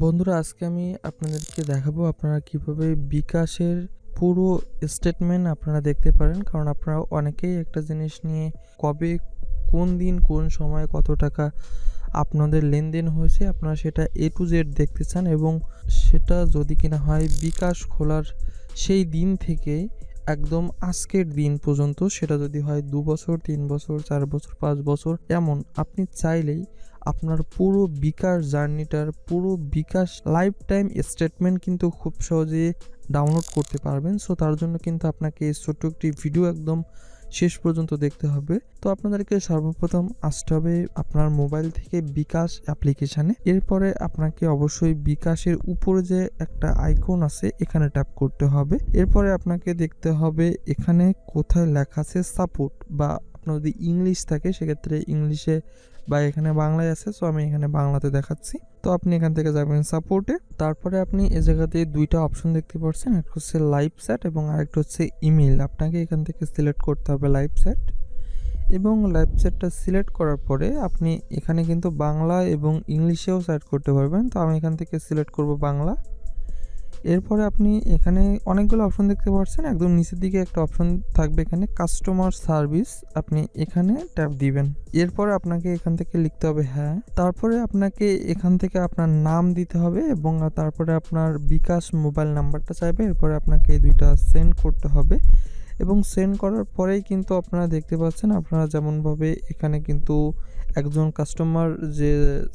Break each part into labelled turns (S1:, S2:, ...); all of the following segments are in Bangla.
S1: বন্ধুরা, আজকে আমি আপনাদেরকে দেখাবো আপনারা কীভাবে বিকাশের পুরো স্টেটমেন্ট আপনারা দেখতে পারেন। কারণ আপনারা অনেকেই একটা জিনিস নিয়ে কবে, কোন দিন, কোন সময় কত টাকা আপনাদের লেনদেন হয়েছে, আপনারা সেটা এ টু জেড দেখতে চান এবং সেটা যদি কিনা হয় বিকাশ খোলার সেই দিন থেকে একদম আজকের দিন পর্যন্ত সেটা যদি হয় দু বছর, তিন বছর, চার বছর, পাঁচ বছর, এমন আপনি চাইলেই আপনার পুরো বিকাশ জার্নিটার পুরো বিকাশ লাইফ টাইম স্টেটমেন্ট কিন্তু খুব সহজে ডাউনলোড করতে পারবেন। সো তার জন্য কিন্তু আপনাকে ছোট্ট একটি ভিডিও একদম শেষ পর্যন্ত দেখতে হবে। তো আপনাদেরকে সর্বপ্রথম আসতে হবে আপনার মোবাইল থেকে বিকাশ অ্যাপ্লিকেশানে। এরপরে আপনাকে অবশ্যই বিকাশের উপরে যে একটা আইকন আছে, এখানে ট্যাপ করতে হবে। এরপরে আপনাকে দেখতে হবে এখানে কোথায় লেখা আছে সাপোর্ট বা আপনার যদি ইংলিশ থাকে, সেক্ষেত্রে ইংলিশে বা এখানে বাংলায় আছে সো আমি এখানে বাংলাতে দেখাচ্ছি। তো আপনি এখান থেকে যাবেন সাপোর্টে তারপরে আপনি এ জায়গাতে দুইটা অপশন দেখতে পাচ্ছেন একটা হচ্ছে লাইভ স্যাট এবং আরেকটা হচ্ছে ইমেল আপনাকে এখান থেকে সিলেক্ট করতে হবে লাইভ স্যাট এবং লাইভ স্যাটটা সিলেক্ট করার পরে আপনি এখানে কিন্তু বাংলা এবং ইংলিশেও সাইড করতে পারবেন। তো আমি এখান থেকে সিলেক্ট করব বাংলা। এরপরে আপনি এখানে অনেকগুলো অপশন দেখতে পাচ্ছেন। একদম নিচের দিকে একটা অপশন থাকবে এখানে কাস্টমার সার্ভিস আপনি এখানে ট্যাপ দিবেন। এরপরে আপনাকে এখান থেকে লিখতে হবে হ্যাঁ। তারপরে আপনাকে এখান থেকে আপনার নাম দিতে হবে এবং তারপরে আপনার বিকাশ মোবাইল নাম্বারটা চাইবে। এরপরে আপনাকে এই দুইটা সেন্ড করতে হবে। এবং সেন্ড করার পরেই কিন্তু আপনারা দেখতে পাচ্ছেন, আপনারা যেমনভাবে এখানে কিন্তু একজন কাস্টমার যে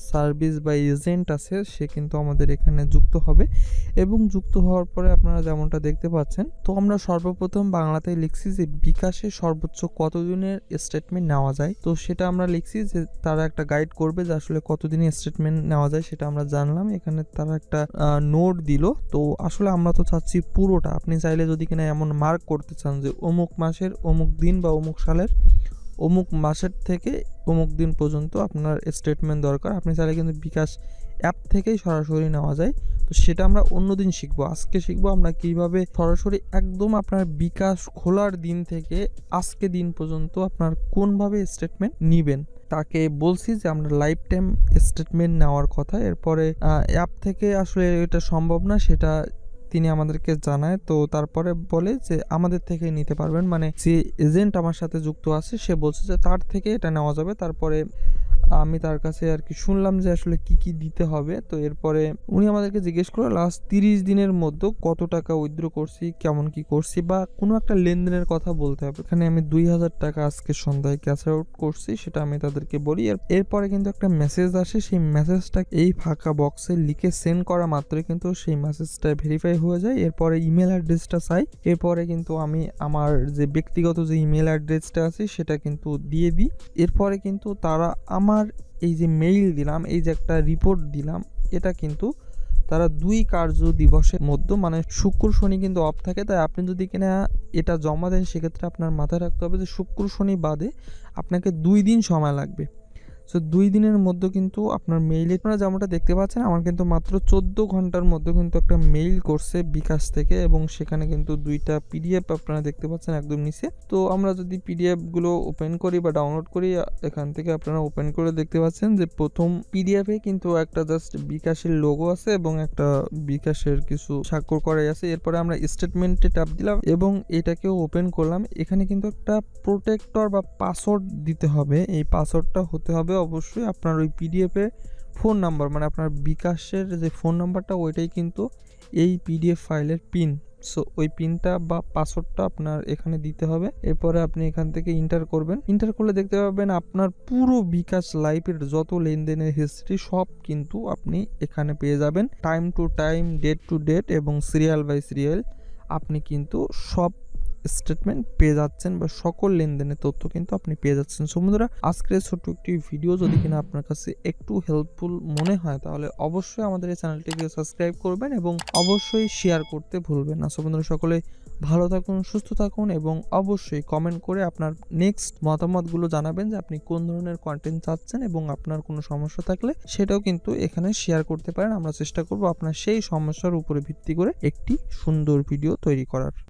S1: সার্ভিস বা এজেন্ট আছে, সে কিন্তু আমাদের এখানে যুক্ত হবে এবং যুক্ত হওয়ার পরে আপনারা যেমনটা দেখতে পাচ্ছেন, তো আমরা সর্বপ্রথম বাংলাতে লিখছি যে বিকাশে সর্বোচ্চ কতদিনের স্টেটমেন্ট নেওয়া যায়? তো সেটা আমরা লিখছি যে তারা একটা গাইড করবে যে আসলে কতদিনের স্টেটমেন্ট নেওয়া যায় সেটা আমরা জানলাম, এখানে তারা একটা নোট দিল। তো আসলে আমরা তো চাচ্ছি পুরোটা, আপনি চাইলে যদি কিনা এমন মার্ক করতে চান যে অমুক মাসের, অমুক দিন বা অমুক সালের, অমুক মাসের থেকে অমুক দিন পর্যন্ত আপনার স্টেটমেন্ট দরকার। আপনি চাইলে কিন্তু বিকাশ অ্যাপ থেকেই সরাসরি নেওয়া যায়। তো সেটা আমরা অন্যদিন শিখব। আজকে শিখব আমরা কীভাবে সরাসরি একদম আপনার বিকাশ খোলার দিন থেকে আজকে দিন পর্যন্ত আপনার কোনভাবে স্টেটমেন্ট নিবেন। তাকে বলছি যে আমরা লাইফ টাইম স্টেটমেন্ট নেওয়ার কথা। এরপরে অ্যাপ থেকে আসলে এটা সম্ভব না, সেটা তিনি আমাদেরকে জানায়, তো তারপরে বলে যে, আমাদের থেকে নিতে পারবেন। মানে যে এজেন্ট আমার সাথে যুক্ত আছে, সে বলছে যে, তার থেকে এটা নেওয়া যাবে। তারপরে আমি তার কাছে আর কি শুনলাম যে আসলে কি কি দিতে হবে। তো এরপরে উনি আমাদেরকে জিজ্ঞেস করল, লাস্ট তিরিশ দিনের মধ্যে কত টাকা উইথড্র করছি, কেমন কি করছি বা কোনো একটা লেনদেনের কথা বলতে হবে। এখানে আমি দুই হাজার টাকা আজকে সন্ধ্যায় ক্যাশ আউট করছি, সেটা আমি তাদেরকে বলি। এরপরে কিন্তু একটা মেসেজ আসে, সেই মেসেজটা এই ফাঁকা বক্সে লিখে সেন্ড করা মাত্রই কিন্তু সেই মেসেজটা ভেরিফাই হয়ে যায়। এরপরে ইমেল অ্যাড্রেসটা চাই, এরপরে কিন্তু আমি আমার যে ব্যক্তিগত যে ইমেল অ্যাড্রেসটা আছে, সেটা কিন্তু দিয়ে দিই। এরপরে কিন্তু তারা আমার আমার এই যে মেইল দিলাম, এই যে একটা রিপোর্ট দিলাম, এটা কিন্তু তারা দুই কার্য দিবসের মধ্যে মানে শুক্র, শনি কিন্তু অফ থাকে, তাই আপনি যদি কিনা এটা জমা দেন, সেক্ষেত্রে আপনার মাথায় রাখতে হবে যে শুক্র, শনি বাদে আপনাকে দুই দিন সময় লাগবে। সো দুই দিনের মধ্যে কিন্তু আপনার মেইলে আপনারা যেমনটা দেখতে পাচ্ছেন, আমার কিন্তু মাত্র চোদ্দ ঘণ্টার মধ্যে কিন্তু একটা মেইল করছে বিকাশ থেকে এবং সেখানে কিন্তু দুইটা পিডিএফ আপনারা দেখতে পাচ্ছেন একদম নিচে। তো আমরা যদি পিডিএফগুলো ওপেন করি বা ডাউনলোড করি, এখান থেকে আপনারা ওপেন করে দেখতে পাচ্ছেন যে প্রথম পিডিএফে কিন্তু একটা জাস্ট বিকাশের লোগো আছে এবং একটা বিকাশের কিছু স্বাক্ষর করাই আছে। এরপরে আমরা স্টেটমেন্টে ট্যাপ দিলাম এবং এটাকেও ওপেন করলাম। এখানে কিন্তু একটা প্রোটেক্টর বা পাসওয়ার্ড দিতে হবে। এই পাসওয়ার্ডটা হতে হবে অবশ্যই আপনার ওই পিডিএফে ফোন নাম্বার মানে আপনার বিকাশের যে ফোন নাম্বারটা ওইটাই কিন্তু এই পিডিএফ ফাইলের পিন সো ওই পিনটা বা পাসওয়ার্ডটা আপনার এখানে দিতে হবে। এরপরে আপনি এখান থেকে ইন্টার করবেন। ইন্টার করলে দেখতে পাবেন আপনার পুরো বিকাশ লাইফের যত লেনদেনের হিস্ট্রি সব কিন্তু আপনি এখানে পেয়ে যাবেন। Time to time date to date এবং সিরিয়াল বাই সিরিয়াল আপনি কিন্তু সব স্টেটমেন্ট পেয়ে যাচ্ছেন বা সকল লেনদেনের তথ্য কিন্তু আপনি পেয়ে যাচ্ছেন। সমুদ্রা আজকের ছোট্ট একটি ভিডিও যদি কিনা আপনার কাছে একটু হেল্পফুল মনে হয়, তাহলে অবশ্যই আমাদের এই চ্যানেলটিকে সাবস্ক্রাইব করবেন এবং অবশ্যই শেয়ার করতে ভুলবেন না। সমুদ্র সকলে ভালো থাকুন, সুস্থ থাকুন এবং অবশ্যই কমেন্ট করে আপনার নেক্সট মতামতগুলো জানাবেন যে আপনি কোন ধরনের কন্টেন্ট চাচ্ছেন এবং আপনার কোনো সমস্যা থাকলে সেটাও কিন্তু এখানে শেয়ার করতে পারেন। আমরা চেষ্টা করব আপনার সেই সমস্যার উপরে ভিত্তি করে একটি সুন্দর ভিডিও তৈরি করার।